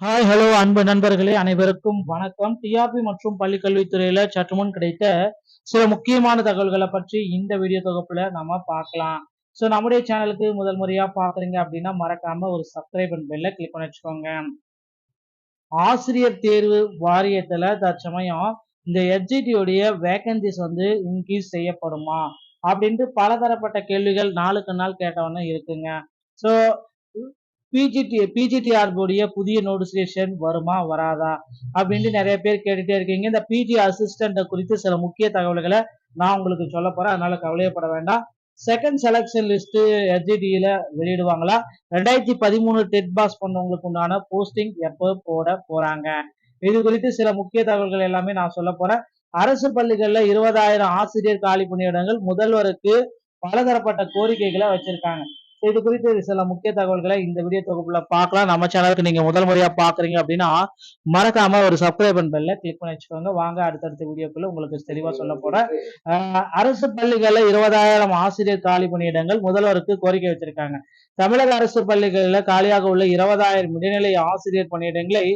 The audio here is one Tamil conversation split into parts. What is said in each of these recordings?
ஹாய் ஹலோ அன்பு நண்பர்களே அனைவருக்கும் வணக்கம். டிஆர்பி மற்றும் பள்ளிக்கல்வித்துறையில சற்று முன் கிடைத்த சில முக்கியமான தகவல்களை பற்றி இந்த வீடியோ தொகுப்புல நம்ம பார்க்கலாம். ஸோ நம்முடைய சேனலுக்கு முதல் முறையா பாக்குறீங்க அப்படின்னா மறக்காம ஒரு சப்ஸ்கிரைப் பெல்ல கிளிக் பண்ணி வச்சுக்கோங்க. ஆசிரியர் தேர்வு வாரியத்துல தற்சமயம் இந்த எஃப்ஜிடியோடைய வேகன்சிஸ் வந்து இன்க்ரீஸ் செய்யப்படுமா? அப்படின்ட்டு பலதரப்பட்ட கேள்விகள் நாளுக்கு நாள் கேட்டவன இருக்குங்க. ஸோ பிஜிடி பிஜிடிஆர்புடைய புதிய நோட்டிபிகேஷன் வருமா வராதா? அப்படின்ட்டு நிறைய பேர் கேட்டுட்டே இருக்கீங்க. இந்த பிஜி அசிஸ்டண்ட்டை குறித்து சில முக்கிய தகவல்களை நான் உங்களுக்கு சொல்ல போறேன். அதனால கவலையப்பட வேண்டாம். செகண்ட் செலக்ஷன் லிஸ்ட் எஸ்ஜிடியில வெளியிடுவாங்களா? ரெண்டாயிரத்தி பதிமூணு டெட் பாஸ் பண்ணவங்களுக்கு உண்டான போஸ்டிங் எப்போ போட போறாங்க? இது குறித்து சில முக்கிய தகவல்கள் எல்லாமே நான் சொல்ல போறேன். அரசு பள்ளிகள்ல இருபதாயிரம் ஆசிரியர் காலி பணியிடங்கள் முதல்வருக்கு பலதரப்பட்ட கோரிக்கைகளை வச்சிருக்காங்க. இது குறித்து சில முக்கிய தகவல்களை இந்த வீடியோ தொகுப்புல பார்க்கலாம். நம்ம சேனலுக்கு நீங்க முதல் முறையா பாக்குறீங்க அப்படின்னா மறக்காம ஒரு சப்ஸ்கிரைப் பெல்ல கிளிக் பண்ணி வச்சுக்கோங்க. வாங்க அடுத்தடுத்த வீடியோக்குள்ள உங்களுக்கு தெளிவா சொல்ல போறேன். அரசு பள்ளிகள்ல இருபதாயிரம் ஆசிரியர் காலி பணியிடங்கள் முதல்வருக்கு கோரிக்கை வச்சிருக்காங்க தமிழக அரசு பள்ளிகளில் காலியாக உள்ள இருபதாயிரம் இடைநிலை ஆசிரியர் பணியிடங்களை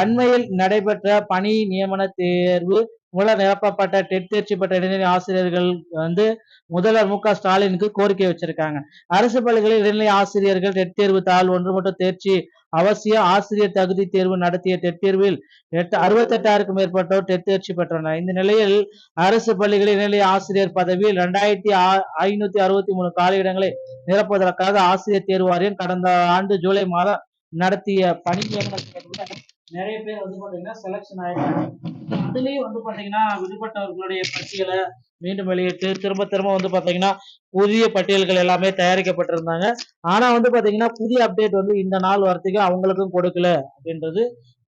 அண்மையில் நடைபெற்ற பணி நியமன தேர்வு மூலம் நிரப்பப்பட்ட டெட் தேர்ச்சி பெற்ற இடைநிலை ஆசிரியர்கள் வந்து முதல்வர் மு க ஸ்டாலினுக்கு கோரிக்கை வச்சிருக்காங்க. அரசு பள்ளிகளில் இடைநிலை ஆசிரியர்கள் டெட் தேர்வு தாள் ஒன்று மட்டும் தேர்ச்சி அவசிய ஆசிரியர் தகுதி தேர்வு நடத்திய டெட் தேர்வில் எட்டு அறுபத்தெட்டாயிரக்கும் மேற்பட்டோர் டெட் தேர்ச்சி பெற்றனர். இந்த நிலையில் அரசு பள்ளிகளில் இடைநிலை ஆசிரியர் பதவியில் இரண்டாயிரத்தி ஐநூத்தி அறுபத்தி மூணு காலியிடங்களை நிரப்புவதற்காக ஆசிரியர் தேர்வு வாரியம் கடந்த ஆண்டு ஜூலை மாதம் நடத்திய பணி நிறைய பேர் வந்து பாத்தீங்கன்னா செலக்ஷன் ஆயிருக்காங்க அதுலயும் வந்து பாத்தீங்கன்னா விடுபட்டவர்களுடைய பட்டியலை மீண்டும் வெளியிட்டு திரும்ப திரும்ப வந்து பாத்தீங்கன்னா புதிய பட்டியல்கள் எல்லாமே தயாரிக்கப்பட்டிருந்தாங்க. ஆனா வந்து பாத்தீங்கன்னா புதிய அப்டேட் வந்து இந்த நாள் வரத்துக்கு அவங்களுக்கும் கொடுக்கல அப்படின்றது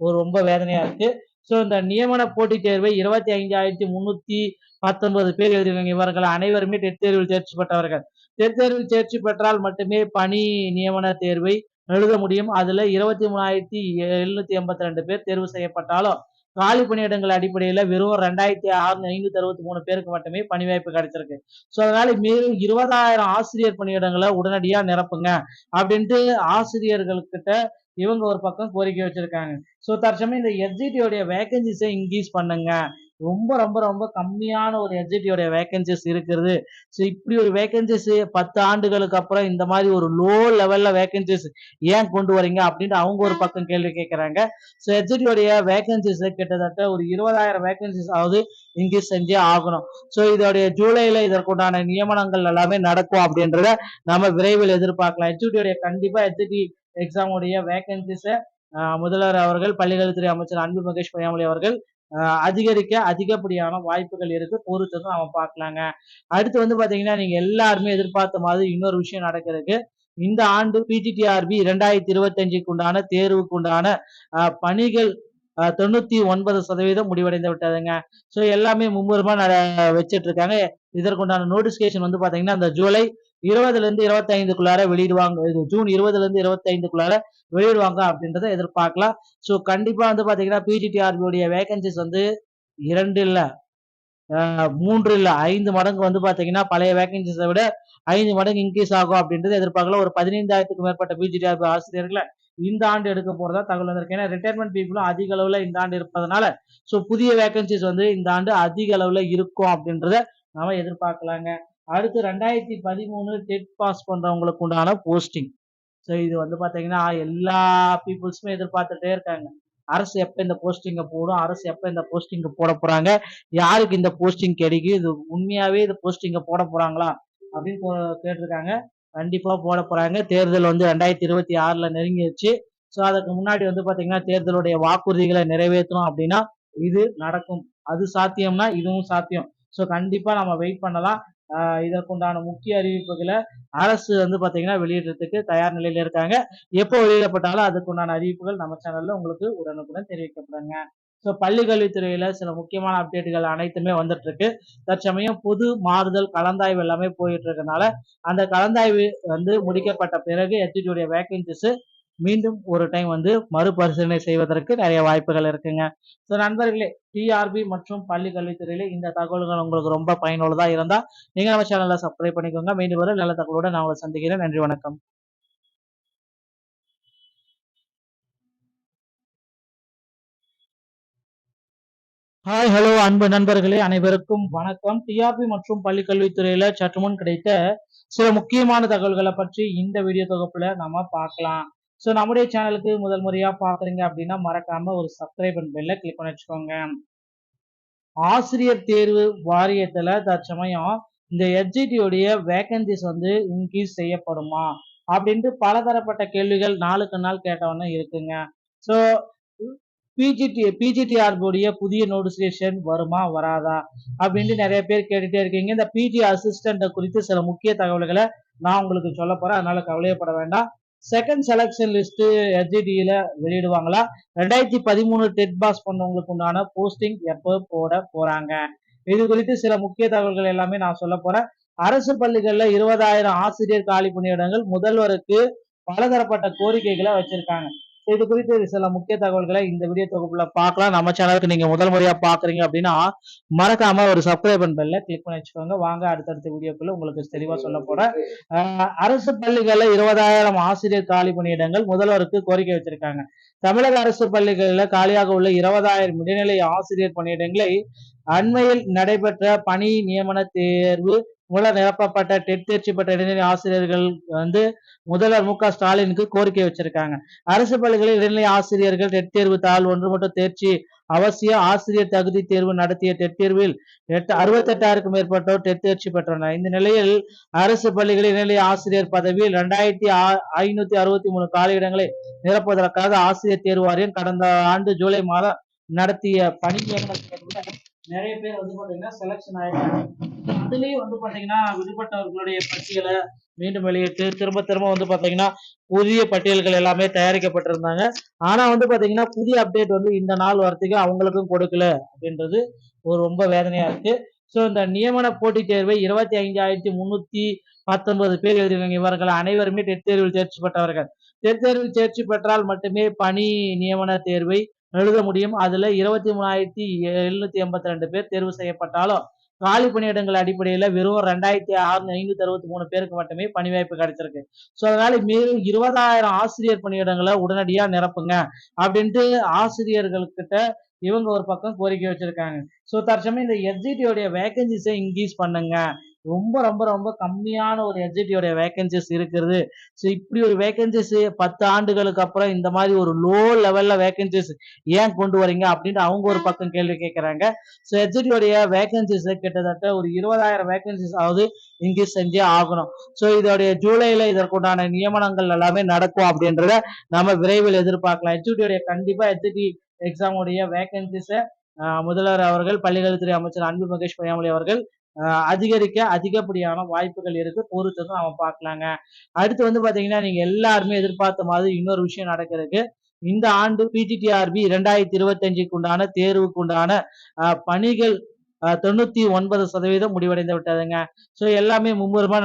ஒரு ரொம்ப வேதனையா இருக்கு. ஸோ இந்த நியமன போட்டித் தேர்வை இருபத்தி ஐந்தாயிரத்தி முன்னூத்தி பத்தொன்பது பேர் எழுதியிருக்காங்க. இவர்கள் அனைவருமே டெட் தேர்வில் தேர்ச்சி பெற்றவர்கள். டெட் தேர்வில் தேர்ச்சி பெற்றால் மட்டுமே பணி நியமன தேர்வை எழுத முடியும். அதுல இருபத்தி மூணாயிரத்தி எழுநூத்தி எண்பத்தி ரெண்டு பேர் தேர்வு செய்யப்பட்டாலும் காலி பணியிடங்கள் அடிப்படையில் வெறும் ரெண்டாயிரத்தி ஆறு ஐநூத்தி அறுபத்தி மூணு பேருக்கு மட்டுமே பணி வாய்ப்பு கிடைச்சிருக்கு. ஸோ அதனால மேலும் இருபதாயிரம் ஆசிரியர் பணியிடங்களை உடனடியாக நிரப்புங்க அப்படின்ட்டு ஆசிரியர்கள்கிட்ட இவங்க ஒரு பக்கம் கோரிக்கை வச்சிருக்காங்க. ஸோ தற்சமயம் இந்த எஸ்ஜிடியோடைய வேகன்சிஸை இன்க்ரீஸ் பண்ணுங்க. ரொம்ப ரொம்ப ரொம்ப கம்மியான ஒரு எஸ்ஜிடியோடைய வேகன்சிஸ் இருக்கிறது. ஸோ இப்படி ஒரு வேகன்சிஸ் பத்து ஆண்டுகளுக்கு அப்புறம் இந்த மாதிரி ஒரு லோ லெவல்ல வேகன்சிஸ் ஏன் கொண்டு வரீங்க அப்படின்ட்டு அவங்க ஒரு பக்கம் கேள்வி கேட்குறாங்க. ஸோ எஸ்ஜிடியோடைய வேகன்சிஸ் கிட்டத்தட்ட ஒரு இருபதாயிரம் வேகன்சிஸ் ஆகுது இன்க்ரீஸ் செஞ்சே ஆகணும். ஸோ இதோடைய ஜூலையில் இதற்குண்டான நியமனங்கள் எல்லாமே நடக்கும் அப்படின்றத நம்ம விரைவில் எதிர்பார்க்கலாம். எஸ்ஜிடியோடைய கண்டிப்பாக எஸ்ஜிடி எக்ஸாமுடைய வேகன்சிஸை முதல்வர் அவர்கள் பள்ளிக்கல்வித்துறை அமைச்சர் அன்பு மகேஷ் பொய்யாமொழி அவர்கள் அதிகரிக்க அதிகப்படியான வாய்ப்புகள் இருக்கு. பொறுத்ததும் அவன் பார்க்கலாங்க. அடுத்து வந்து பாத்தீங்கன்னா நீங்க எல்லாருமே எதிர்பார்த்த மாதிரி இன்னொரு விஷயம் நடக்கிறதுக்கு இந்த ஆண்டு பிஜிடிஆர்பி இரண்டாயிரத்தி இருபத்தி அஞ்சுக்கு உண்டான தேர்வுக்கு உண்டான பணிகள் தொண்ணூத்தி ஒன்பது சதவீதம் முடிவடைந்து விட்டதுங்க. ஸோ எல்லாமே மும்முரமா வச்சிட்டு இருக்காங்க இதற்குண்டான நோட்டிபிகேஷன் வந்து பாத்தீங்கன்னா அந்த ஜூலை இருபதுல இருந்து இருபத்தி ஐந்துக்குள்ளார வெளியிடுவாங்க. இது ஜூன் இருபதுல இருந்து இருபத்தி ஐந்துக்குள்ளார வெளியிடுவாங்க அப்படின்றத எதிர்பார்க்கலாம். ஸோ கண்டிப்பா வந்து பாத்தீங்கன்னா பிஜிடிஆர்பியோடைய வேகன்சிஸ் வந்து இரண்டு இல்லை மூன்று இல்லை ஐந்து மடங்கு வந்து பாத்தீங்கன்னா பழைய வேகன்சிஸை விட ஐந்து மடங்கு இன்க்ரீஸ் ஆகும் அப்படின்றது எதிர்பார்க்கலாம். ஒரு பதினைந்தாயிரத்துக்கும் மேற்பட்ட பிஜிடிஆர்பி ஆசிரியர்களை இந்த ஆண்டு எடுக்க போறதா தகவல் வந்திருக்கு. ஏன்னா ரிட்டையர்மெண்ட் பீப்புளும் அதிக அளவுல இந்த ஆண்டு இருப்பதனால ஸோ புதிய வேகன்சிஸ் வந்து இந்த ஆண்டு அதிக அளவுல இருக்கும் அப்படின்றத நாம எதிர்பார்க்கலாங்க. அடுத்து ரெண்டாயிரத்தி பதிமூணு டெட் பாஸ் பண்ணுறவங்களுக்கு உண்டான போஸ்டிங் ஸோ இது வந்து பார்த்தீங்கன்னா எல்லா பீப்புள்ஸுமே எதிர்பார்த்துட்டே இருக்காங்க. அரசு எப்போ இந்த போஸ்டிங்கை போடும்? அரசு எப்போ இந்த போஸ்டிங்கை போட போகிறாங்க யாருக்கு இந்த போஸ்டிங் கிடைக்கும் இது உண்மையாகவே இந்த போஸ்டிங்கை போட போகிறாங்களா அப்படின்னு கேட்டிருக்காங்க. கண்டிப்பாக போட போகிறாங்க தேர்தல் வந்து ரெண்டாயிரத்தி இருபத்தி ஆறில் நெருங்கிடுச்சு ஸோ அதுக்கு முன்னாடி வந்து பார்த்தீங்கன்னா தேர்தலுடைய வாக்குறுதிகளை நிறைவேற்றணும் அப்படின்னா இது நடக்கும். அது சாத்தியம்னா இதுவும் சாத்தியம். ஸோ கண்டிப்பாக நம்ம வெயிட் பண்ணலாம். இதற்குண்டான முக்கிய அறிவிப்புகளை அரசு வந்து பார்த்தீங்கன்னா வெளியிடுறதுக்கு தயார் நிலையில் இருக்காங்க. எப்போ வெளியிடப்பட்டாலும் அதுக்குண்டான அறிவிப்புகள் நம்ம சேனலில் உங்களுக்கு உடனுக்குடன் தெரிவிக்கப்படுங்க. ஸோ பள்ளிக்கல்வித்துறையில் சில முக்கியமான அப்டேட்டுகள் அனைத்துமே வந்துட்டுருக்கு. தற்சமயம் புது மாறுதல் கலந்தாய்வு எல்லாமே போயிட்டு இருக்கனால அந்த கலந்தாய்வு வந்து முடிக்கப்பட்ட பிறகு எத்திடியுடைய வேக்கன்சிஸு மீண்டும் ஒரு டைம் வந்து மறுபரிசீலனை செய்வதற்கு நிறைய வாய்ப்புகள் இருக்குங்க. ஸோ நண்பர்களே டிஆர்பி மற்றும் பள்ளி கல்வித்துறையில இந்த தகவல்கள் உங்களுக்கு ரொம்ப பயனுள்ளதாக இருந்தால் நீங்கள் நம்ம சேனலில் சப்ஸ்கிரைப் பண்ணிக்கோங்க. மீண்டும் வரும் நல்ல தகவலோடு நான் உங்களை சந்திக்கிறேன். நன்றி வணக்கம். ஹாய் ஹலோ அன்பு நண்பர்களே அனைவருக்கும் வணக்கம். டிஆர்பி மற்றும் பள்ளிக்கல்வித்துறையில சற்று முன் கிடைத்த சில முக்கியமான தகவல்களை பற்றி இந்த வீடியோ தொகுப்புல நம்ம பார்க்கலாம். ஸோ நம்முடைய சேனலுக்கு முதல் முறையாக பார்க்குறீங்க அப்படின்னா மறக்காம ஒரு சப்ஸ்கிரைப் பெல்ல கிளிக் பண்ணி வச்சுக்கோங்க. ஆசிரியர் தேர்வு வாரியத்தில் தற்சமயம் இந்த HGT வேகன்சிஸ் வந்து இன்க்ரீஸ் செய்யப்படுமா? அப்படின்ட்டு பலதரப்பட்ட கேள்விகள் நாளுக்கு நாள் கேட்டவொன்னே இருக்குங்க. ஸோ பிஜிடி பிஜிடிஆர்புடைய புதிய நோட்டிஃபிகேஷன் வருமா வராதா? அப்படின்ட்டு நிறைய பேர் கேட்டுட்டே இருக்கீங்க. இந்த பிஜி அசிஸ்டண்ட்டை குறித்து சில முக்கிய தகவல்களை நான் உங்களுக்கு சொல்ல போகிறேன் அதனால கவலையப்பட வேண்டாம். செகண்ட் செலக்ஷன் லிஸ்ட் எஸ்ஜிடியில வெளியிடுவாங்களா? ரெண்டாயிரத்தி பதிமூணு டெட் பாஸ் பண்ணவங்களுக்கு உண்டான போஸ்டிங் எப்போ போட போறாங்க? இது குறித்து சில முக்கிய தகவல்கள் எல்லாமே நான் சொல்ல போறேன். அரசு பள்ளிகள்ல இருபதாயிரம் ஆசிரியர் காலி பணியிடங்கள் முதல்வருக்கு பலதரப்பட்ட கோரிக்கைகளை வச்சிருக்காங்க. இது குறித்து சில முக்கிய தகவல்களை இந்த வீடியோ தொகுப்புல பார்க்கலாம். நம்ம சேனலுக்கு நீங்க முதல் முறையா பாக்குறீங்க அப்படின்னா மறக்காம ஒரு சப்ஸ்கிரைப் பெல்ல கிளிக் பண்ணி வச்சுக்கோங்க. வாங்க அடுத்தடுத்த வீடியோக்குள்ள உங்களுக்கு தெளிவா சொல்ல போறேன். ஆஹ் அரசு பள்ளிகள்ல இருபதாயிரம் ஆசிரியர் காலி பணியிடங்கள் முதல்வருக்கு கோரிக்கை வச்சிருக்காங்க. தமிழக அரசு பள்ளிகளில் காலியாக உள்ள இருபதாயிரம் இடைநிலை ஆசிரியர் பணியிடங்களை அண்மையில் நடைபெற்ற பணி நியமன தேர்வு மூலம் நிரப்பப்பட்ட டெட் தேர்ச்சி பெற்ற இடைநிலை ஆசிரியர்கள் வந்து முதல்வர் மு க ஸ்டாலினுக்கு கோரிக்கை வச்சிருக்காங்க. அரசு பள்ளிகளில் இடைநிலை ஆசிரியர்கள் டெட் தேர்வு தாள் ஒன்று மட்டும் தேர்ச்சி அவசிய ஆசிரியர் தகுதி தேர்வு நடத்திய டெட் தேர்வில் எட்டு அறுபத்தெட்டாயிரக்கும் மேற்பட்டோர் டெட் தேர்ச்சி பெற்றனர். இந்த நிலையில் அரசு பள்ளிகளில் இடைநிலை ஆசிரியர் பதவியில் இரண்டாயிரத்தி ஐநூத்தி அறுபத்தி மூணு காலியிடங்களை நிரப்புவதற்காக ஆசிரியர் தேர்வு வாரியம் கடந்த ஆண்டு ஜூலை மாதம் நடத்திய பணி நியமன தேர்வுல நிறைய பேர் வந்து பாத்தீங்கன்னா செலக்ஷன் ஆயிட்டாங்க. அதுலயும் வந்து பாத்தீங்கன்னா விடுபட்டவர்களுடைய பட்டியலை மீண்டும் வெளியிட்டு திரும்ப திரும்ப வந்து பாத்தீங்கன்னா புதிய பட்டியல்கள் எல்லாமே தயாரிக்கப்பட்டிருந்தாங்க. ஆனா வந்து பாத்தீங்கன்னா புதிய அப்டேட் வந்து இந்த நாள் வரத்துக்கும் அவங்களுக்கும் கொடுக்கல அப்படின்றது ஒரு ரொம்ப வேதனையா இருக்கு. ஸோ இந்த நியமன போட்டித் தேர்வை இருபத்தி ஐந்தாயிரத்தி முன்னூத்தி பத்தொன்பது பேர் எழுதியிருக்காங்க. இவர்கள் அனைவருமே டெட் தேர்வில் தேர்ச்சி பெற்றவர்கள். டெட் தேர்வில் தேர்ச்சி பெற்றால் மட்டுமே பணி நியமன தேர்வை எழுத முடியும். அதுல இருபத்தி மூணாயிரத்தி எழுநூத்தி எண்பத்தி ரெண்டு பேர் தேர்வு செய்யப்பட்டாலும் காலி பணியிடங்கள் அடிப்படையில வெறும் ரெண்டாயிரத்தி ஆறு ஐநூத்தி அறுபத்தி மூணு பேருக்கு மட்டுமே பணி வாய்ப்பு கிடைச்சிருக்கு. ஸோ அதனால மேலும் இருபதாயிரம் ஆசிரியர் பணியிடங்களை உடனடியா நிரப்புங்க அப்படின்ட்டு ஆசிரியர்கள்கிட்ட இவங்க ஒரு பக்கம் கோரிக்கை வச்சிருக்காங்க. ஸோ தற்சமயம் இந்த எஸ்ஜிடியோடைய வேகன்சிஸை இன்க்ரீஸ் பண்ணுங்க. ரொம்ப ரொம்ப ரொம்ப கம்மியான ஒரு எஸ்ஜிடியோடைய வேகன்சிஸ் இருக்கிறது. ஸோ இப்படி ஒரு வேகன்சிஸ் பத்து ஆண்டுகளுக்கு அப்புறம் இந்த மாதிரி ஒரு லோ லெவல்ல வேகன்சிஸ் ஏன் கொண்டு வரீங்க அப்படின்ட்டு அவங்க ஒரு பக்கம் கேள்வி கேட்குறாங்க. ஸோ எஸ்ஜிடியோடைய வேகன்சிஸ் கிட்டத்தட்ட ஒரு இருபதாயிரம் வேகன்சிஸ் ஆகுது இன்க்ரீஸ் செஞ்சே ஆகணும். ஸோ இதோடைய ஜூலையில் இதற்குண்டான நியமனங்கள் எல்லாமே நடக்கும் அப்படின்றத நம்ம விரைவில் எதிர்பார்க்கலாம். எஸ்ஜிடியோடைய கண்டிப்பாக எஜிடி எக்ஸாமுடைய வேகன்சிஸை முதல்வர் அவர்கள் பள்ளிக்கல்வித்துறை அமைச்சர் அன்பு மகேஷ் பொய்யாமொழி அவர்கள் அதிகரிக்க அதிகப்படியான வாய்ப்புகள் இருக்கு. பொறுத்ததும் நம்ம பார்க்கலாங்க. அடுத்து வந்து பாத்தீங்கன்னா நீங்க எல்லாருமே எதிர்பார்த்த மாதிரி இன்னொரு விஷயம் நடக்கிறதுக்கு இந்த ஆண்டு பிஜிடிஆர்பி இரண்டாயிரத்தி இருபத்தி அஞ்சுக்கு உண்டான தேர்வுக்கு உண்டான பணிகள் தொண்ணூத்தி ஒன்பது சதவீதம் முடிவடைந்து விட்டதுங்க. ஸோ எல்லாமே மும்முரமா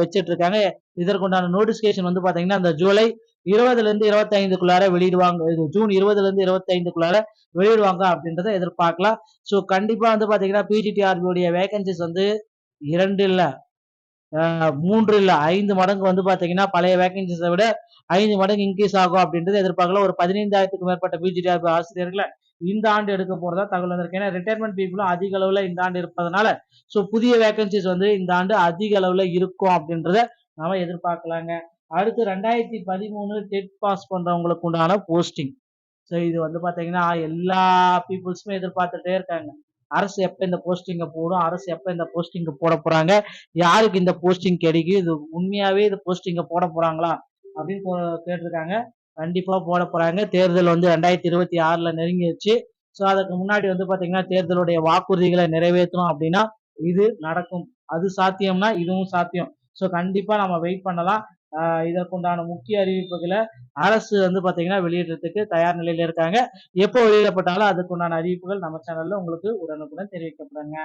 வச்சிட்டு இருக்காங்க இதற்குண்டான நோட்டிபிகேஷன் வந்து பாத்தீங்கன்னா அந்த ஜூலை இருபதுல இருந்து இருபத்தைந்துக்குள்ளார வெளியிடுவாங்க. இது ஜூன் இருபதுல இருந்து இருபத்தைந்துக்குள்ளார வெளியிடுவாங்க அப்படின்றத எதிர்பார்க்கலாம். ஸோ கண்டிப்பா வந்து பாத்தீங்கன்னா பிஜிடிஆர்பியுடைய வேகன்சிஸ் வந்து இரண்டு இல்ல மூன்று இல்ல ஐந்து மடங்கு வந்து பாத்தீங்கன்னா பழைய வேகன்சிஸை விட ஐந்து மடங்கு இன்க்ரீஸ் ஆகும் அப்படின்றத எதிர்பார்க்கலாம். ஒரு பதினைந்தாயிரத்துக்கு மேற்பட்ட பிஜிடிஆர்பி ஆசிரியர்களை இந்த ஆண்டு எடுக்க போறதா தகவல் வந்திருக்கு. ஏன்னா ரிட்டையர்மெண்ட் பீப்புளும் அதிக அளவுல இந்த ஆண்டு இருப்பதனால ஸோ புதிய வேகன்சிஸ் வந்து இந்த ஆண்டு அதிக அளவுல இருக்கும் அப்படின்றத நாம எதிர்பார்க்கலாங்க. அடுத்து ரெண்டாயிரத்தி பதிமூணு டெட் பாஸ் பண்றவங்களுக்கு உண்டான போஸ்டிங் ஸோ இது வந்து பாத்தீங்கன்னா எல்லா பீப்புள்ஸுமே எதிர்பார்த்துட்டே இருக்காங்க. அரசு எப்ப இந்த போஸ்டிங்க போடும்? அரசு எப்ப இந்த போஸ்டிங்க போட போறாங்க? யாருக்கு இந்த போஸ்டிங் கிடைக்கும்? இது உண்மையாவே இந்த போஸ்டிங்க போட போறாங்களா? அப்படின்னு கேட்டிருக்காங்க. கண்டிப்பா போட போறாங்க. தேர்தல் வந்து ரெண்டாயிரத்தி இருபத்தி ஆறுல நெருங்கிடுச்சு ஸோ அதுக்கு முன்னாடி வந்து பாத்தீங்கன்னா தேர்தலுடைய வாக்குறுதிகளை நிறைவேற்றணும் அப்படின்னா இது நடக்கும். அது சாத்தியம்னா இதுவும் சாத்தியம். ஸோ கண்டிப்பா நம்ம வெயிட் பண்ணலாம். இதற்குண்டான முக்கிய அறிவிப்புகளை அரசு வந்து பார்த்தீங்கன்னா வெளியிடுறதுக்கு தயார் நிலையில் இருக்காங்க. எப்போ வெளியிடப்பட்டாலும் அதுக்குண்டான அறிவிப்புகள் நம்ம சேனலில் உங்களுக்கு உடனுக்குடன் தெரிவிக்கப்படுங்க.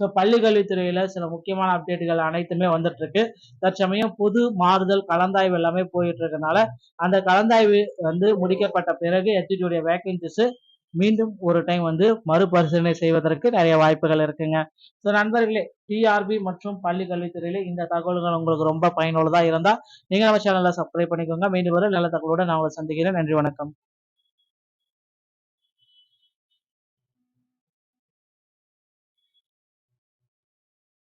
ஸோ பள்ளிக்கல்வித்துறையில் சில முக்கியமான அப்டேட்டுகள் அனைத்துமே வந்துட்டு இருக்கு தற்சமயம் புது மாறுதல் கலந்தாய்வு எல்லாமே போயிட்டு இருக்கனால அந்த கலந்தாய்வு வந்து முடிக்கப்பட்ட பிறகு எத்திடியுடைய வேக்கன்சிஸ் மீண்டும் ஒரு டைம் வந்து மறுபரிசீலனை செய்வதற்கு நிறைய வாய்ப்புகள் இருக்குங்க. ஸோ நண்பர்களே டிஆர்பி மற்றும் பள்ளி கல்வித்துறையில இந்த தகவல்கள் உங்களுக்கு ரொம்ப பயனுள்ளதாக இருந்தால் நீங்கள் நம்ம சேனல்ல சப்ஸ்கிரைப் பண்ணிக்கோங்க. மீண்டும் வரை நல்ல தகவலோட நான் உங்களை சந்திக்கிறேன். நன்றி வணக்கம்.